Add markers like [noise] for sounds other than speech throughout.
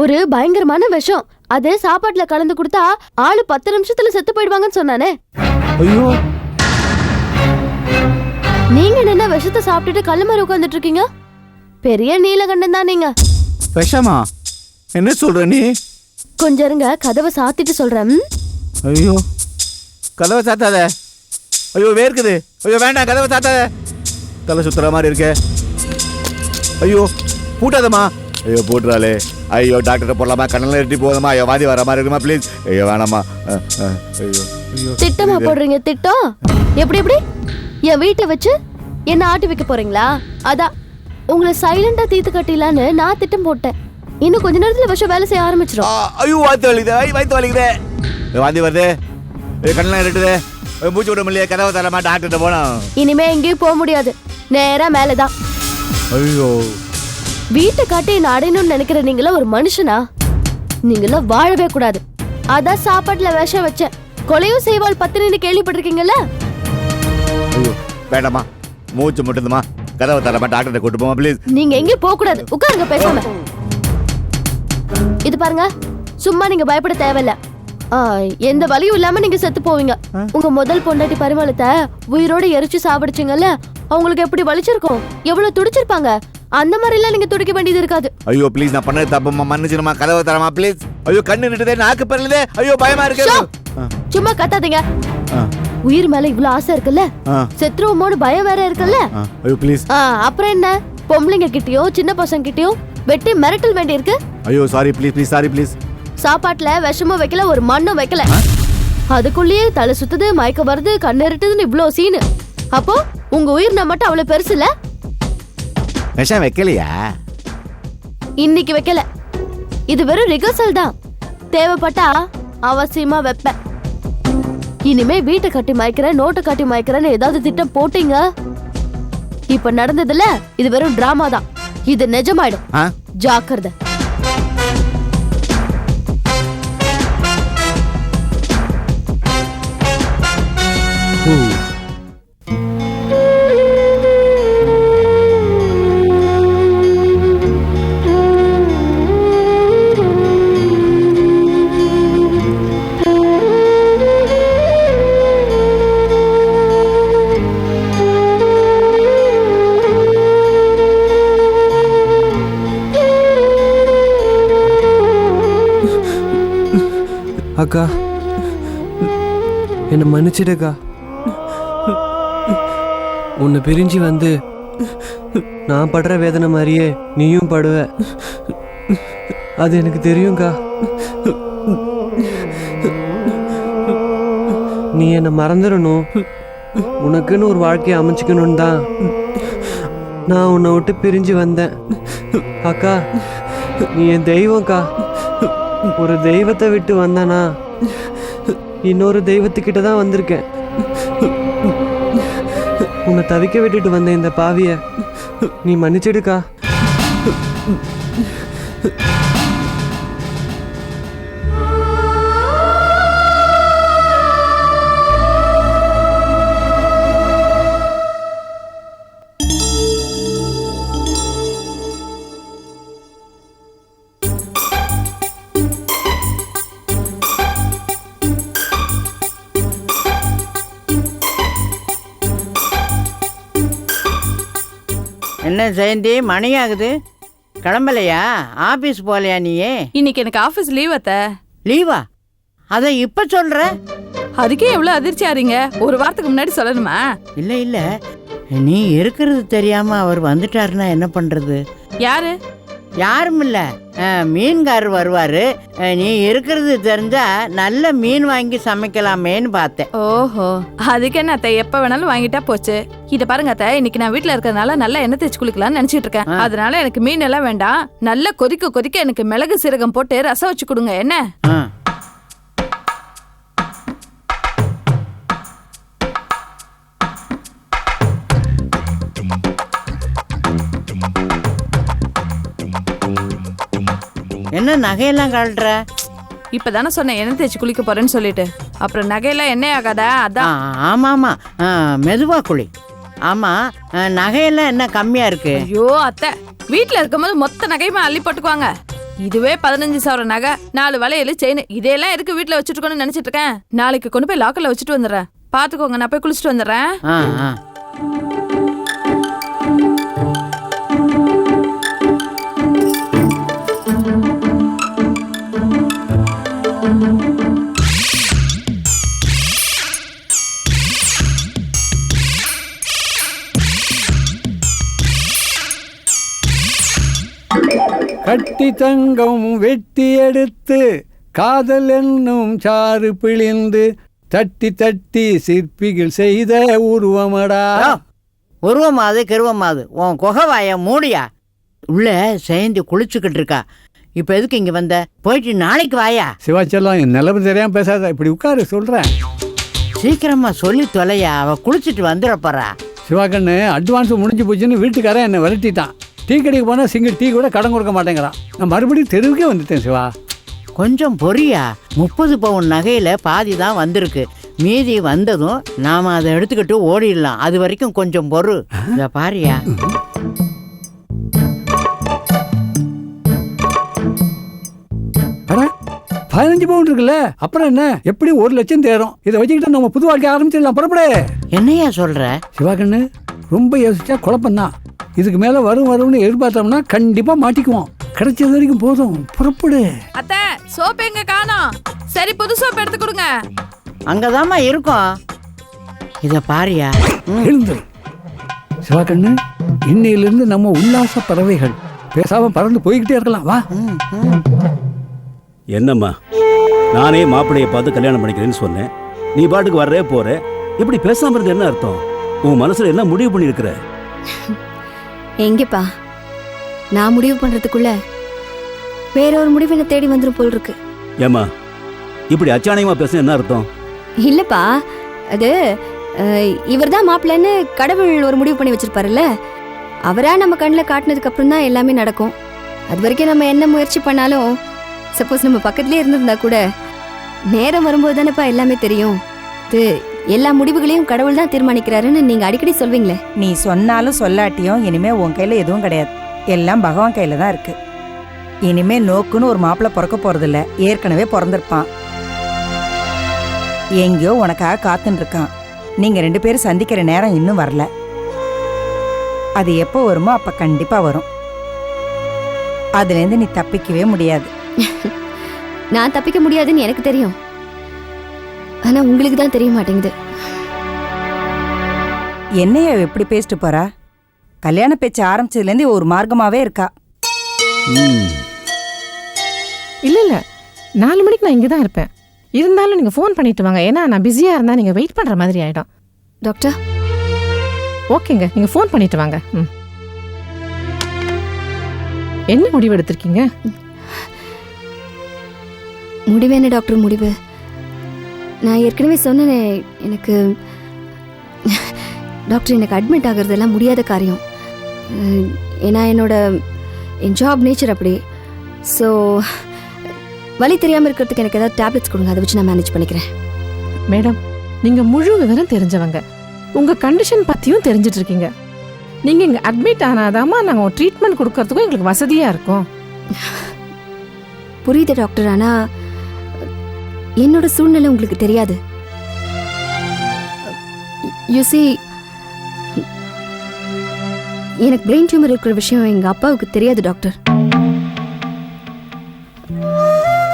ஒரு பயங்கரமான விஷம். அது சாப்பாட்டுல கலந்து கொடுத்தா ஆளு பத்து நிமிஷத்துல செத்து போயிடுவாங்கன்னு சொன்னானே. ஐயோ. நீங்க என்ன விஷத்தை சாப்பிட்டுட்டு கல்லு மாதிரி உட்காந்துட்டு இருக்கீங்க பெரிய நீலகண்டன் தான் நீங்க. விஷமா? என்ன சொல்ற நீ? கொஞ்சம் இருங்க கதவை சாத்திட்டு சொல்றேன்? ஐயோ. கதவை சாத்தாத. ஐயோ வேர்க்குது. ஐயோ வேண்டாம் கதவை சாத்தாத. தலை சுத்துற மாதிரி இருக்கே. ஐயோ பூட்டாதம்மா. ஐயோ பூட்டுறாளே. ஐயோ டாக்டர் போடலாமா? கண்ணெல்லாம் எட்டி போதுமா? ஐயோ வாதி வர மாதிரி இருக்குமா ப்ளீஸ் ஐயோ அஹ், ஐயோ ஐயோ. திட்டமா போடுறீங்க திட்டம்? எப்படி எப்படி? என் வீட்டை வச்சு என்ன ஆட்டி வைக்க போறீங்களா? அதான் உங்களை சைலண்டா தீத்து கட்டிலான்னு நான் திட்டம் போட்டேன். இன்னும் கொஞ்ச நேரத்துல விஷம் வேலை செய்ய ஆரம்பிச்சிடும் ஐயோ வாத்து வலிக்குது ஐ வயிற்று வலிக்குது. ஐயோ, வாந்தி வருது. ஐயோ கண்ணெல்லாம் இருட்டுது ஐயோ, மூச்சு விட முடியல கதவை தரமா டாக்டர்கிட்ட போனோம் இனிமே எங்கேயும் போக முடியாது. நேரா மேலதான். ஐயோ. வீட்டை காட்டி என்ன அடையணும்னு நினைக்கிற நீங்கள ஒரு மனுஷனா? நீங்கள வாழவே கூடாது. அதான் சாப்பாட்டுல விஷம் வச்சேன். கொலையும் செய்வாள் பத்தினு கேள்விப்பட்டிருக்கீங்கல்ல? ஐயோ வேண்டாம்மா. மூச்சு முட்டுதுமா கதவை தரமா டாக்டர்கிட்ட கூட்டு போமா ப்ளீஸ் நீங்க எங்கேயும் போக கூடாது உட்காருங்க பேசாம. இது பாருங்க சும்மா நீங்க பயப்பட தேவையில்ல. எந்த வலியும் இல்லாம நீங்க செத்து போவீங்க. உங்க முதல் பொண்டாட்டி பரிமளத்தை உயிரோட எரிச்சு சாப்பிடுச்சுங்கல்ல அவங்களுக்கு எப்படி வலிச்சிருக்கும்? எவ்வளவு துடிச்சிருப்பாங்க? அந்த மாதிரி எல்லாம் நீங்க துடிக்க வேண்டியது இருக்காது. ஐயோ ப்ளீஸ் நான் பண்ணது தப்புமா மன்னிச்சிருமா கதவை தரமா ப்ளீஸ் ஐயோ கண்ணு நிட்டுதே நாக்கு பரலுதே. ஐயோ பயமா இருக்கு. சும்மா கத்தாதீங்க. உயிர் மேல இவ்வளவு ஆசை இருக்குல்ல? செத்துருவோமோன்னு பயம் வேற இருக்குல்ல. ஐயோ ப்ளீஸ் அப்புறம் என்ன? பொம்பளைங்க கிட்டயும் சின்ன பசங்க கிட்டயும் வெட்டி மிரட்டல் வேண்டி இருக்கு ஐயோ sorry please please sorry please சாப்பாட்டுல விஷமும் வைக்கல ஒரு மண்ணும் வைக்கல. அதுக்குள்ளேயே தலை சுத்துது மயக்க வருது கண்ணு இருட்டுதுன்னு இவ்ளோ சீனு. அப்போ உங்க உயிர் மட்டும் அவ்வளவு பெருசு இல்ல விஷம் வைக்கலையா? இன்னைக்கு வைக்கல. இது வெறும் ரிகர்சல் தான். தேவைப்பட்டா அவசியமா வைப்பேன். இனிமே வீட்டை கட்டி மயக்கிறேன் நோட்டை கட்டி மயக்கிறேன்னு ஏதாவது திட்டம் போட்டீங்க? இப்ப நடந்ததுல இது வெறும் டிராமா தான். இது நிஜமாயிடும். ஆ? ஜாக்கிரதை. ஹூ. அக்கா என்னை மன்னிச்சிடுக்கா. உன்னை பிரிஞ்சு வந்து நான் படுற வேதனை மாதிரியே நீயும் படுவ. அது எனக்கு தெரியும்க்கா. நீ என்னை மறந்துடணும். உனக்குன்னு ஒரு வாழ்க்கையை அமைச்சுக்கணும்னு தான் நான் உன்னை விட்டு பிரிஞ்சு வந்தேன். அக்கா நீ என் தெய்வம்க்கா. ஒரு தெய்வத்தை விட்டு வந்தானா இன்னொரு தெய்வத்துக்கிட்ட தான் வந்திருக்கேன். உன்னை தவிக்க விட்டுட்டு வந்த இந்த பாவிய நீ மன்னிச்சிடுக்கா? என்ன ஜெயந்தி மணி ஆகுது? கிளம்பலையா? ஆபீஸ் போகலையா நீயே? இன்னைக்கு எனக்கு ஆபீஸ் லீவ் அத்த. லீவா அதை இப்ப சொல்ற? அதுக்கே எவ்வளவு அதிர்ச்சி ஆறீங்க. ஒரு வாரத்துக்கு முன்னாடி சொல்லணுமா? இல்ல இல்ல. நீ இருக்கிறது தெரியாம அவர் வந்துட்டாருன்னா என்ன பண்றது? யாரு? யாரும் இல்ல அஹ், மீன்காரர் வருவாரு. நீ இருக்கிறது தெரிஞ்சா நல்ல மீன் வாங்கி சமைக்கலாமேன்னு பார்த்தேன். ஓஹோ அதுக்கு என்ன அத்தை? எப்ப வேணாலும் வாங்கிட்டா போச்சு. இத பாருங்க அத்தை இன்னைக்கு நான் வீட்ல இருக்கறதுனால நல்லா எண்ணெய் தேய்ச்சி குளிக்கலாம்னு நினைச்சிட்டு இருக்கேன். அதனால எனக்கு மீன் எல்லாம் வேண்டாம். நல்லா கொதிக்க கொதிக்க எனக்கு மிளகு சீரகம் போட்டு ரசம் வச்சு கொடுங்க. என்ன? என்ன நகையெல்லாம் கழட்டுற இப்பதானே சொன்னேன் எண்ணெய் தேய்ச்சி குளிக்க போறேன்னு சொல்லிட்டு. அப்புறம் நகையெல்லாம் எண்ணெய் ஆகாதா? அதான். ஆமா ஆமா மெதுவா குளி. ஆமா நகையெல்லாம் என்ன கம்மியா இருக்கு? ஐயோ அத்தை. வீட்ல இருக்கும்போது மொத்த நகையுமே அள்ளி போட்டுக்குவாங்க. இதுவே பதினஞ்சு சவரம் நகை நாலு வளையல் செயின் இதெல்லாம் இருக்கு வீட்ல வச்சுட்டு இருக்கணும்னு நினைச்சிட்டு இருக்கேன். நாளைக்கு கொண்டு போய் லாக்கர்ல வச்சுட்டு வந்துடுறேன். பாத்துக்கோங்க நான் போய் குளிச்சுட்டு வந்துடுறேன். கட்டி தங்கம் வெட்டி எடுத்து காதல் என்னும் சாறு பிழிந்து தட்டி தட்டி சிற்பிகள் செய்த உருவமடா. உருவமாது கிருவமாது. உன் குகவாய மூடியா? உள்ள சேர்ந்து குளிச்சுக்கிட்டு இருக்கா. இப்ப எதுக்கு இங்க வந்த? போயிட்டு நாளைக்கு வாயா? சிவாச்சலம் என் நிலவு தெரியாம பேசாத. இப்படி உட்காரு சொல்றேன். சீக்கிரமா சொல்லி தொலையா. அவ குளிச்சுட்டு வந்துட போறா. சிவாக்கண்ணு அட்வான்ஸ் முடிஞ்சு போச்சுன்னு வீட்டுக்காரன் என்னை விரட்டிட்டான். டீ கடைக்கு போனால் சிங்கிள் டீ கூட கடன் கொடுக்க மாட்டேங்கிறான். நான் மறுபடியும் தெருவுக்கே வந்துட்டேன் சிவா. கொஞ்சம் பொரியா முப்பது பவுன் நகையில பாதி தான் வந்திருக்கு. மீதி வந்ததும் நாம அதை எடுத்துக்கிட்டு ஓடிடலாம். அது வரைக்கும் கொஞ்சம் பொறு. இத பாரியா. பதினஞ்சு பவுன் இருக்குல்ல? அப்புறம் என்ன? எப்படி ஒரு லட்சம் தேரும். இதை வச்சுக்கிட்டு நம்ம புது வாழ்க்கை ஆரம்பிச்சிடலாம். புறப்படு. என்னையா சொல்ற? சிவாக்கண்ணு ரொம்ப யோசிச்சா குழப்பம்தான். இதுக்கு மேலே வரும் வரும்னு எதிர்பார்த்தோம்னா கண்டிப்பாக மாட்டிக்குவோம். கிடைச்சது வரைக்கும் போதும். புறப்படு. அத்தை சோப்பு எங்க காணோம்? சரி புது சோப்பு எடுத்து கொடுங்க. அங்கதாம்மா இருக்கும். இத பாரியா. எழுந்து. சிவாக்கண்ணு இன்னையிலிருந்து நம்ம உல்லாச பறவைகள். பேசாம பறந்து போய்கிட்டே இருக்கலாம். வா. என்னம்மா? நானே மாப்பிள்ளையை பார்த்து கல்யாணம் பண்ணிக்கிறேன்னு சொன்னேன். நீ பாட்டுக்கு வர்றே போற. இப்படி பேசாம இருந்தது என்ன அர்த்தம்? உன் மனசுல என்ன முடிவு பண்ணியிருக்கிற? எங்கப்பா? நான் முடிவு பண்றதுக்குள்ள வேற ஒரு முடிவு என்ன தேடி வந்துரும் போல் இருக்கு. ஏம்மா இப்படி அச்சாணியமா பேச என்ன அர்த்தம்? இல்லப்பா அது இவர் தான் மாப்பிள்ளைன்னு கடவுள் ஒரு முடிவு பண்ணி வச்சிருப்பாருல்ல? அவரா நம்ம கண்ணில் காட்டினதுக்கு அப்புறம் தான் எல்லாமே நடக்கும். அது வரைக்கும் நம்ம என்ன முயற்சி பண்ணாலும் சப்போஸ் நம்ம பக்கத்துலேயே இருந்திருந்தா கூட நேரம் வரும்போது தானேப்பா எல்லாமே தெரியும். இது எல்லா முடிவுகளையும் கடவுள் தான் தீர்மானிக்கிறாருன்னு நீங்க அடிக்கடி சொல்வீங்களே. நீ சொன்னாலும் சொல்லாட்டியும் இனிமே உன் கையில எதுவும் கிடையாது. எல்லாம் பகவான் கையில தான் இருக்கு. இனிமே நோக்குன்னு ஒரு மாப்பிள்ளை பிறக்க போறதில்ல. ஏற்கனவே பிறந்திருப்பான். எங்கேயோ உனக்காக காத்துன்னு இருக்கான் நீங்க ரெண்டு பேரும் சந்திக்கிற நேரம் இன்னும் வரல. அது எப்போ வருமோ அப்ப கண்டிப்பா வரும். அதுலேருந்து நீ தப்பிக்கவே முடியாது. [laughs] நான் தப்பிக்க முடியாதுன்னு எனக்கு தெரியும். ஆனா உங்களுக்கு தான் தெரிய மாட்டேங்குது. என்னைய எப்படி பேசிட்டு போறா? கல்யாண பேச்சு ஆரம்பிச்சதுலேருந்து ஒரு மார்க்கமாவே இருக்கா? இல்ல இல்ல. நாலு மணிக்கு நான் இங்கே தான் இருப்பேன். இருந்தாலும் நீங்க ஃபோன் பண்ணிட்டு வாங்க. ஏன்னா நான் பிஸியா இருந்தா நீங்க வெயிட் பண்ற மாதிரி ஆயிடும். டாக்டர் ஓகேங்க. நீங்க ஃபோன் பண்ணிட்டு வாங்க. ம். என்ன முடிவு எடுத்திருக்கீங்க? முடிவு என்ன டாக்டர் முடிவு? நான் ஏற்கனவே சொன்னேனே எனக்கு டாக்டர் எனக்கு அட்மிட் ஆகிறதெல்லாம் முடியாத காரியம். ஏன்னா என்னோட என் ஜாப் நேச்சர் அப்படி ஸோ வலி தெரியாமல் இருக்கிறதுக்கு எனக்கு ஏதாவது டேப்லெட்ஸ் கொடுங்க அதை வச்சு நான் மேனேஜ் பண்ணிக்கிறேன். மேடம் நீங்க முழு விவரம் தெரிஞ்சவங்க. உங்க கண்டிஷன் பத்தியும் தெரிஞ்சிட்டு இருக்கீங்க. நீங்க இங்க அட்மிட் ஆனாதாமா நாங்க ட்ரீட்மெண்ட் கொடுக்கறதுக்கும் எங்களுக்கு வசதியா இருக்கும். புரியுது டாக்டர் ஆனால் என்னோட சூழ்நிலை உங்களுக்கு தெரியாது. யூசி எனக்கு பிரெயின் டியூமர் இருக்கிற விஷயம் எங்க அப்பாவுக்கு தெரியாது டாக்டர்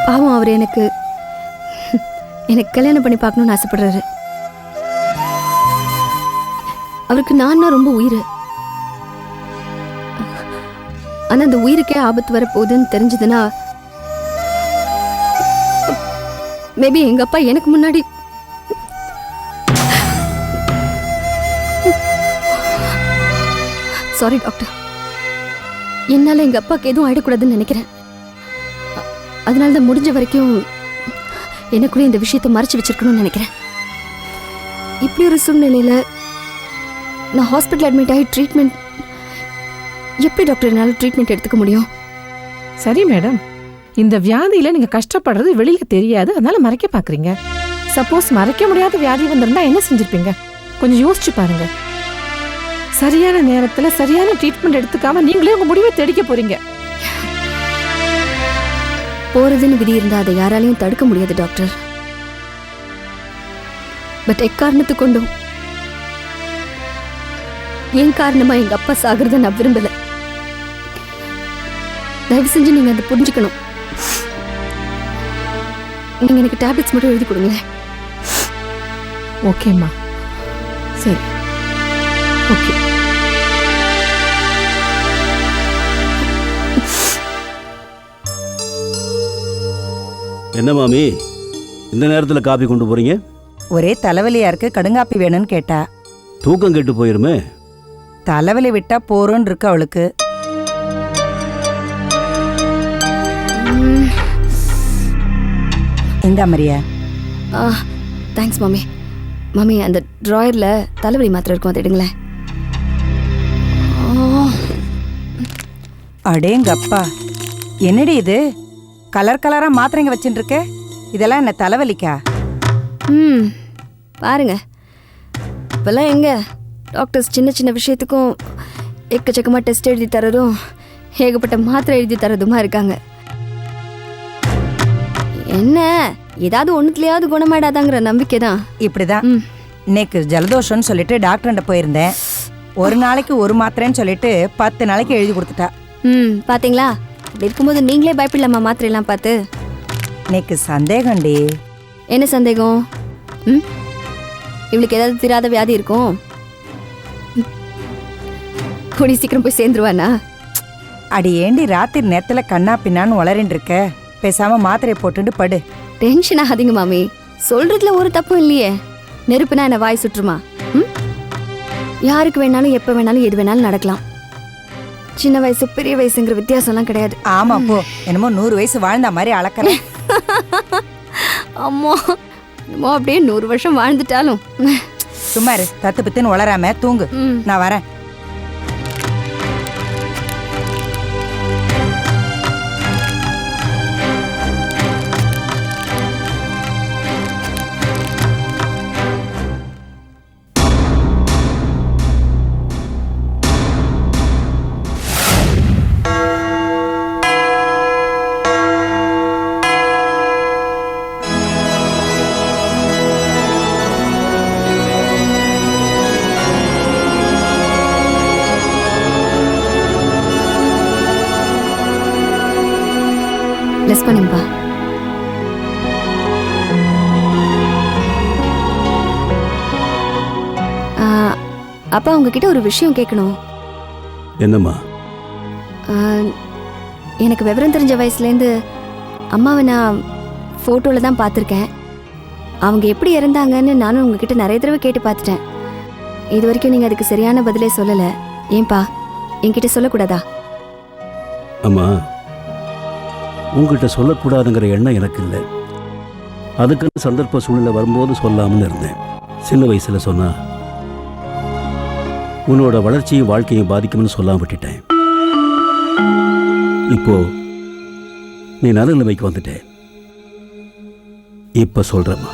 பாவம் அவர் எனக்கு எனக்கு கல்யாணம் பண்ணி பார்க்கணும்னு ஆசைப்படுறாரு. அவருக்கு நான் ரொம்ப உயிர். ஆனா அந்த உயிருக்கே ஆபத்து வரப்போகுதுன்னு தெரிஞ்சதுன்னா மேபி எங்க அப்பா எனக்கு முன்னாடி. சாரி டாக்டர் என்னால எங்க அப்பாவுக்கு எதுவும் ஆயிடக்கூடாதுன்னு நினைக்கிறேன். அதனால தான் முடிஞ்ச வரைக்கும் எனக்குள்ளே இந்த விஷயத்தை மறைச்சு வச்சிருக்கணும்னு நினைக்கிறேன். இப்படி ஒரு சூழ்நிலையில் நான் ஹாஸ்பிட்டல் அட்மிட் ஆகி ட்ரீட்மெண்ட் எப்படி டாக்டர் என்னால் ட்ரீட்மெண்ட் எடுத்துக்க முடியும்? சரி மேடம் இந்த வியாதியில நீங்க கஷ்டப்படுறது வெளியில தெரியாது. அதனால மறைக்க பாக்குறீங்க. சப்போஸ் மறைக்க முடியாத வியாதி வந்திருந்தா என்ன செஞ்சிருப்பீங்க? கொஞ்சம் யோசிச்சு பாருங்க. சரியான நேரத்துல சரியான ட்ரீட்மெண்ட் எடுத்துக்காம நீங்களே உங்க முடிவை தெடிக்க போறீங்க. போறதுன்னு விதி இருந்தா அதை யாராலையும் தடுக்க முடியாது டாக்டர். பட் எக்காரணத்து கொண்டும்? என் காரணமா எங்க அப்பா சாகிறத நான் விரும்பல? தயவு செஞ்சு நீங்க அதை புரிஞ்சுக்கணும். நீங்க எனக்கு டேப்லெட்ஸ் மட்டும் எழுதி கொடுங்களேன். ஓகேம்மா சரி. ஓகே என்ன மாமி? இந்த நேரத்தில் காப்பி கொண்டு போறீங்க? ஒரே தலைவலியா இருக்கு. கடுங்காப்பி வேணும்னு கேட்டா. தூக்கம் கெட்டு போயிருமே. தலைவலி விட்டா போறோன்னு இருக்கு அவளுக்கு. இந்த மரியா தேங்க்ஸ் மாமி. மாமி அந்த ட்ராயரில் தலைவலி மாத்திரை இருக்கும் அதை எடுங்களேன். அடேங்கப்பா என்னடி இது? கலர் கலரா மாத்திரைங்க வச்சுட்டு இருக்க? இதெல்லாம் என்ன தலைவலிக்கா? ம் பாருங்க. இப்போல்லாம் எங்க? டாக்டர்ஸ் சின்ன சின்ன விஷயத்துக்கும் எக்கச்சக்கமாக டெஸ்ட் எழுதி தரதும் ஏகப்பட்ட மாத்திரை எழுதி தரதுமா இருக்காங்க. என்ன? ஏதாவது ஒன்றுத்துலையாவது குணமாயிடாதாங்கிற நம்பிக்கை தான் இப்படிதான் இன்னைக்கு ஜலதோஷம்னு சொல்லிட்டு டாக்டர்கிட்ட போயிருந்தேன். ஒரு நாளைக்கு ஒரு மாத்திரைன்னு சொல்லிட்டு பத்து நாளைக்கு எழுதி கொடுத்துட்டா. ம் பாத்தீங்களா? இருக்கும்போது நீங்களே பயப்படலாமா மாத்திரையெல்லாம் பார்த்து? இன்னைக்கு சந்தேகம்டி என்ன சந்தேகம்? ம்? இவளுக்கு ஏதாவது தீராத வியாதி இருக்கும். கூடி சீக்கிரம் போய் சேர்ந்துருவானா? அடி ஏண்டி ராத்திரி நேரத்துல கண்ணா பின்னான்னு வளரின்னு இருக்க? பேசாம மாத்திரையை போட்டுட்டு படு. டென்ஷன் ஆகாதீங்க மாமி. சொல்றதுல ஒரு தப்பும் இல்லையே. நெருப்புனா என்ன வாய் சுற்றுமா? ம்? யாருக்கு வேணாலும் எப்போ வேணாலும் எது வேணாலும் நடக்கலாம். சின்ன வயசு பெரிய வயசுங்கிற வித்தியாசம்லாம் கிடையாது. ஆமா போ. என்னமோ நூறு வயசு வாழ்ந்த மாதிரி அளக்கற. [laughs] அம்மா என்னமோ அப்படியே நூறு வருஷம் வாழ்ந்துட்டாலும். சும்மா இரு தத்து பித்துன்னு வளராம தூங்கு. நான் வரேன். அப்பா உங்ககிட்ட ஒரு விஷயம் கேட்கணும். என்னம்மா? எனக்கு விவரம் தெரிஞ்ச வயசுலேருந்து அம்மாவை நான் ஃபோட்டோவில் தான் பார்த்துருக்கேன். அவங்க எப்படி இறந்தாங்கன்னு நானும் உங்ககிட்ட நிறைய தடவை கேட்டு பார்த்துட்டேன். இது வரைக்கும் நீங்கள் அதுக்கு சரியான பதிலே சொல்லலை. ஏன்பா? என்கிட்ட சொல்லக்கூடாதா? அம்மா உங்ககிட்ட சொல்லக்கூடாதுங்கிற எண்ணம் எனக்கு இல்லை. அதுக்குன்னு சந்தர்ப்ப சூழ்நிலை வரும்போது சொல்லாமன்னு இருந்தேன். சின்ன வயசுல சொன்னா உன்னோட வளர்ச்சியும் வாழ்க்கையும் பாதிக்கும்னு சொல்லாம விட்டுட்டேன். இப்போ நீ நல்ல நிலைமைக்கு வந்துட்ட. இப்போ சொல்கிறம்மா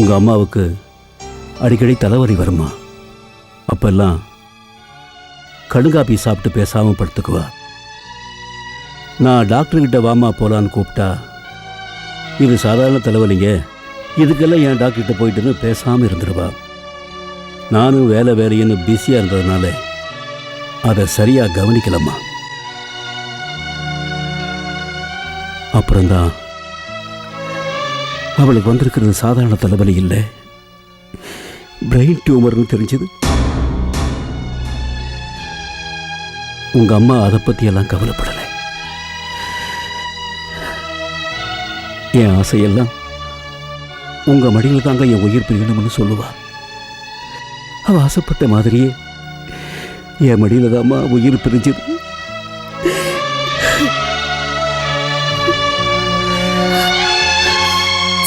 உங்க அம்மாவுக்கு அடிக்கடி தலைவரி வருமா அப்பெல்லாம் கடுங்காப்பி சாப்பிட்டு பேசாமல் படுத்துக்குவா. நான் டாக்டர்கிட்ட வாமா போலான்னு கூப்பிட்டா இது சாதாரண தலைவலிங்க. இதுக்கெல்லாம் என் டாக்டர்கிட்ட போயிட்டுன்னு பேசாமல் இருந்துருவா. நானும் வேலை வேலைன்னு பிஸியாக இருந்ததுனால அதை சரியாக கவனிக்கலம்மா. அப்புறம்தான் அவளுக்கு வந்திருக்கிறது சாதாரண தலைவலி இல்லை. பிரெயின் டியூமர்னு தெரிஞ்சது. உங்க அம்மா அதை பத்தி எல்லாம் கவலைப்படலை. என் ஆசையெல்லாம் உங்க மடியில் தாங்க என் உயிர் பிரியணும்னு சொல்லுவாள் அவ ஆசைப்பட்ட மாதிரியே. என் மடியில தாம்மா உயிர் பிரிஞ்சது.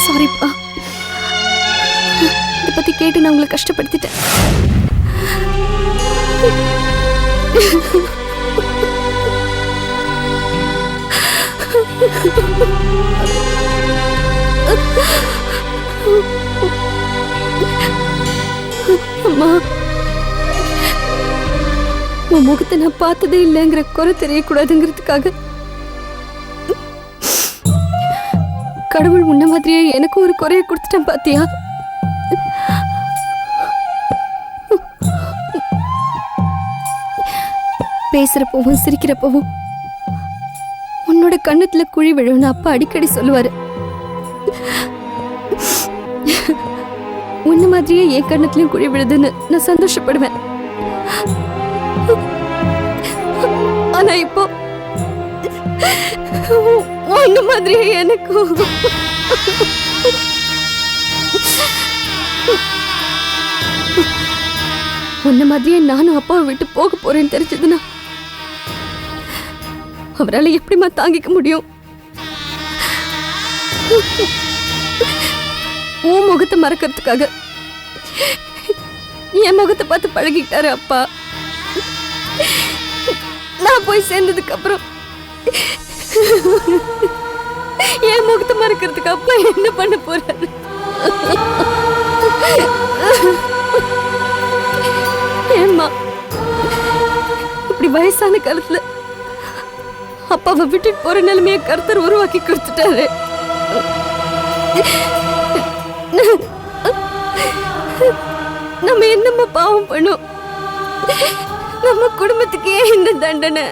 சாரிப்பா இதை பற்றி கேட்டு நான் உங்களை கஷ்டப்படுத்திட்டேன். அம்மா. உன் முகத்தை நான் பார்த்ததே இல்லைங்கிற குறை தெரியக்கூடாதுங்கிறதுக்காக. கடவுள் முன்ன மாதிரியே எனக்கும் ஒரு குறைய கொடுத்துட்டேன் பாத்தியா? பேசுறப்பவும் சிரிக்கிறப்பவும் உன்னோட கண்ணத்துல குழி விழுன்னு அப்பா அடிக்கடி சொல்லுவாரு. உன்ன மாதிரியே என் கண்ணத்துலயும் குழி விழுதுன்னு நான் சந்தோஷப்படுவேன். ஆனா இப்போ உன்ன மாதிரியே எனக்கும் உன்ன மாதிரியே நானும் அப்பாவை விட்டு போக போறேன்னு தெரிஞ்சதுன்னா அவரால் எப்படிமா தாங்கிக்க முடியும்? உன் முகத்தை மறக்கிறதுக்காக என் முகத்தை பார்த்து பழகிக்கிட்டாரு அப்பா. நான் போய் சேர்ந்ததுக்கு அப்புறம் என் முகத்தை மறக்கிறதுக்கு அப்பா என்ன பண்ண போறாரு? ஏம்மா இப்படி வயசான காலத்துல அப்பாவை விட்டுட்டு போற நிலைமையை கருத்தர் உருவாக்கி கொடுத்துட்டாரு. நம்ம என்னம்மா பாவம் பண்ணோம். நம்ம குடும்பத்துக்கே இந்த தண்டனை.